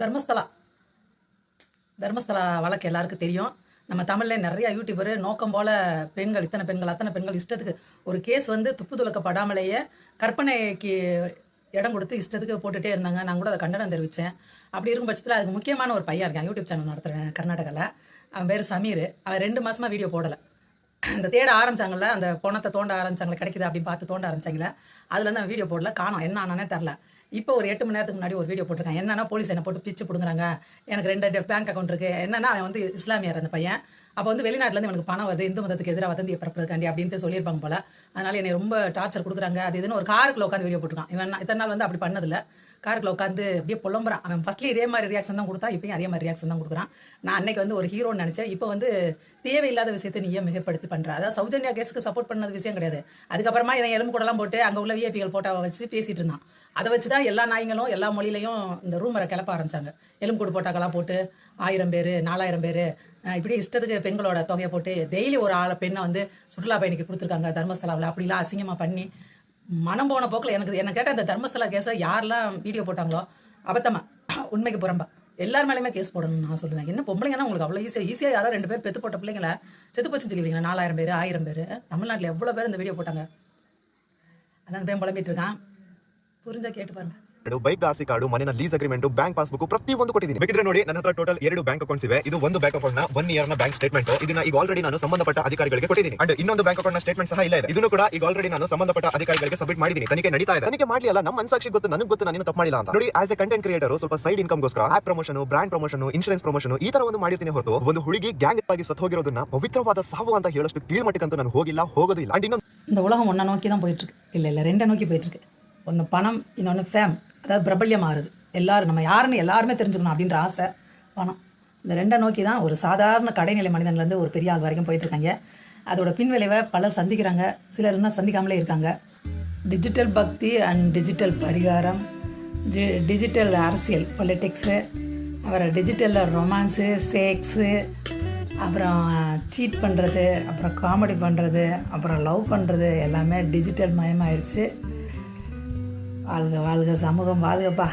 தர்மஸ்தலா. தர்மஸ்தலா வழக்கு எல்லாருக்கும் தெரியும். நம்ம தமிழ்ல நிறைய யூடியூபர் நோக்கம் போல பெண்கள் இத்தனை பெண்கள் அத்தனை பெண்கள் இஷ்டத்துக்கு ஒரு கேஸ் வந்து துப்பு துலக்கப்படாமலேயே கற்பனைக்கு இடம் கொடுத்து இஷ்டத்துக்கு போட்டுகிட்டே இருந்தாங்க. நான் கூட அதை கண்டனம் தெரிவித்தேன் அப்படி இருக்கும் பட்சத்தில் அதுக்கு முக்கியமான ஒரு பையன் இருக்கான். யூடியூப் சேனல் நடத்துகிறேன் கர்நாடகாவில் அவன் பேர் சமீர். அவன் ரெண்டு மாதமாக வீடியோ போடலை. அந்த தேட ஆரம்பிச்சாங்கல்ல அந்த பணத்தை தோண்ட ஆரம்பிச்சாங்களே கிடைக்குது அப்படின்னு பார்த்து தோண்ட ஆரம்பிச்சாங்களே அதுலேருந்து அவன் வீடியோ போடல. காணும். என்ன ஆனானே தெரில. இப்போ ஒரு எட்டு மணி நேரத்துக்கு முன்னாடி ஒரு வீடியோ போட்டிருக்கான். என்னன்னா போலீஸ் என்ன போட்டு பிச்சு பிடுங்குறாங்க. எனக்கு ரெண்டு பேங்க் அக்கௌண்ட் இருக்கு. என்னன்னா அவன் வந்து இஸ்லாமியர் அந்த பையன். அப்போ வந்து வெளிநாட்டுலேருந்து இவனுக்கு எனக்கு பணம் வருது இந்து மதத்துக்கு எதிராக வதந்தியை பரப்புறதுக்காண்டி அப்படின்ட்டு சொல்லியிருப்பாங்க போல. அதனால என்னை ரொம்ப டார்ச்சர் கொடுக்குறாங்க. அது இதுன்னு ஒரு காருக்குள்ள உட்காந்து வீடியோ போட்டுருக்கான். இவன் இத்தனை நாள் வந்து அப்படி பண்ணதில்ல. காருக்குள்ள உட்காந்து அப்படியே புலம்புறான். அவன் ஃபர்ஸ்ட்லேயே இதே மாதிரி ரியாக்ஷன் தான் கொடுத்தா இப்பயும் அதே மாதிரி ரியாக்ஷன் தான் கொடுக்குறான். நான் அன்னைக்கு வந்து ஒரு ஹீரோன்னு நினச்சேன். இப்போ வந்து தேவையில்லாத விஷயத்தை நீ ஏன் மிகப்படுத்தி பண்ணுற அதாவது சௌஜன்யா கேஸுக்கு சப்போர்ட் பண்ணது விஷயம் கிடையாது. அதுக்கப்புறமா இவன் எலும்பு கூடலாம் போட்டு அங்கே உள்ள விஐபிகள் போட்டாவை வச்சு பேசிட்டு இருந்தான். அதை வச்சு தான் எல்லா நாய்களும் எல்லா மொழியிலையும் இந்த ரூமரை கிளப்ப ஆரம்பிச்சாங்க. எலும்புக்கூடு போட்டாக்கெல்லாம் போட்டு ஆயிரம் பேர் நாலாயிரம் பேர் இப்படி இஷ்டத்துக்கு பெண்களோட தொகையை போட்டு டெய்லி ஒரு ஆளை பெண்ணை வந்து சுற்றுலா பயணிக்கு கொடுத்துருக்காங்க தர்மஸ்தலாவில் அப்படிலாம் அசிங்கமாக பண்ணி மனம் போன போக்கில் எனக்கு என்ன கேட்ட இந்த தர்மஸ்தலா கேஸை யாரெல்லாம் வீடியோ போட்டாங்களோ அபத்தமா உண்மைக்கு புறம்பா. எல்லார் மேலேயுமே கேஸ் போடணும்னு நான் சொல்லுவேன். என்ன பொம்பளைங்கன்னா உங்களுக்கு அவ்வளோ ஈஸியாக ஈஸியாக யாரோ ரெண்டு பேர் பெத்து போட்ட பிள்ளைங்கள செத்து போச்சுன்னு சொல்லிடுவீங்க நாலாயிரம் பேர் ஆயிரம் பேர். தமிழ்நாட்டில் எவ்வளோ பேர் இந்த வீடியோ போட்டாங்க? அதான் பையன் புலம்பிட்டு இருக்கான். புரிஞ்சால் கேட்டு பாருங்கள் ಬೈಕ್ ಆರ್ಸಿ ಕಾರ್ಡು ಮನೆಯ ಲೀಸ್ ಅಗ್ರಿಮೆಂಟ್ ಬ್ಯಾಂಕ್ ಪಾಸ್ಬುಕ್ ಪ್ರತಿಯೊಂದು ಕೊಟ್ಟಿದ್ದೀನಿ ಬೇಕಿದ್ರೆ ನೋಡಿ ನನ್ನ ಹತ್ರ ಟೋಟಲ್ ಎರಡು ಬ್ಯಾಂಕ್ ಅಕೌಂಟ್ಸ್ ಇವೆ ಇದು ಒಂದು ಬ್ಯಾಂಕ್ ಅಕೌಂಟ್ ನ ಒನ್ ಇಯರ್ ನ ಬ್ಯಾಂಕ್ ಸ್ಟೇಟ್ಮೆಂಟ್ ಇದನ್ನ ಈಗ ಆಲ್ರೆಡಿ ನಾನು ಸಂಬಂಧಪಟ್ಟ ಅಧಿಕಾರಿಗಳಿಗೆ ಕೊಟ್ಟಿದ್ದೀನಿ ಅಂಡ್ ಇನ್ನೊಂದು ಬ್ಯಾಂಕ್ ಅಕೌಂಟ್ ನ ಸ್ಟೇಟ್ಮೆಂಟ್ ಸಹ ಇಲ್ಲ ಇದೆ ಇದನ್ನು ಕೂಡ ಈಗ ಆಲ್ರೆಡಿ ನಾನು ಸಂಬಂಧಪಟ್ಟ ಅಧಿಕಾರಿಗಳಿಗೆ ಸಬ್ಮಿಟ್ ಮಾಡಿದ್ದೀನಿ ತನಿಖೆ ನಡೀತಾ ಇದೆ ತನಿಖೆ ಮಾಡಲಿ ಅಲ್ಲ ನಮ್ಮ ಮನಸಾಕ್ಷಿ ಗೊತ್ತು ನನಗೆ ಗೊತ್ತು ನಾನು ತಪ್ಪು ಮಾಡಿಲ್ಲ ಅಂತ ನೋಡಿ ಆಸ್ ಎ ಕಂಟೆಂಟ್ ಕ್ರಿಯೇಟರ್ ಸ್ವಲ್ಪ side ಇನ್ಕಮ್ಗೋಸ್ಕರ app promotion brand promotion insurance promotion ಈ ತರ ಒಂದು ಮಾಡಿರ್ತೀನಿ ಹೊರತು ಒಂದು ಹುಡುಗಿ ಗ್ಯಾಂಗ್ ಆಗಿ ಸತ್ ಹೋಗಿರೋದನ್ನ ಪವಿತ್ರವಾದ ಸಾವು ಅಂತ ಹೇಳಷ್ಟು ಕೀಳ್ಮಟ್ಟಕ್ಕಂತೂ ನಾನು ಹೋಗಿಲ್ಲ ಹೋಗೋದು ಇಲ್ಲ ಅಂಡ್ ಇನ್ನೊಂದು இந்த உலகம் ஒன்றை நோக்கி தான் போயிட்டுருக்கு இல்லை இல்லை ரெண்டை நோக்கி போயிட்டுருக்கு ஒன்று பணம் இன்னொன்று ஃபேம் அதாவது பிரபல்யம் ஆறுது எல்லாரும் நம்ம யாருன்னு எல்லாருமே தெரிஞ்சுக்கணும் அப்படின்ற ஆசை பணம். இந்த ரெண்டை நோக்கி தான் ஒரு சாதாரண கடைநிலை மனிதன்லேருந்து ஒரு பெரிய ஆள் வரைக்கும் போயிட்டுருக்காங்க. அதோட பின்விளைவை பலர் சந்திக்கிறாங்க. சிலர் இருந்தால் சந்திக்காமலே இருக்காங்க. டிஜிட்டல் பக்தி அண்ட் டிஜிட்டல் பரிகாரம் ஜி டிஜிட்டல் அரசியல் பொலிட்டிக்ஸு அப்புறம் டிஜிட்டலில் ரொமான்ஸு சேக்ஸு அப்புறம் சீட் பண்ணுறது அப்புறம் காமெடி பண்ணுறது அப்புறம் லவ் பண்ணுறது எல்லாமே டிஜிட்டல் மயமாயிருச்சு. வாழ்க வாழ்க சமூகம் வாழ்கப்பா.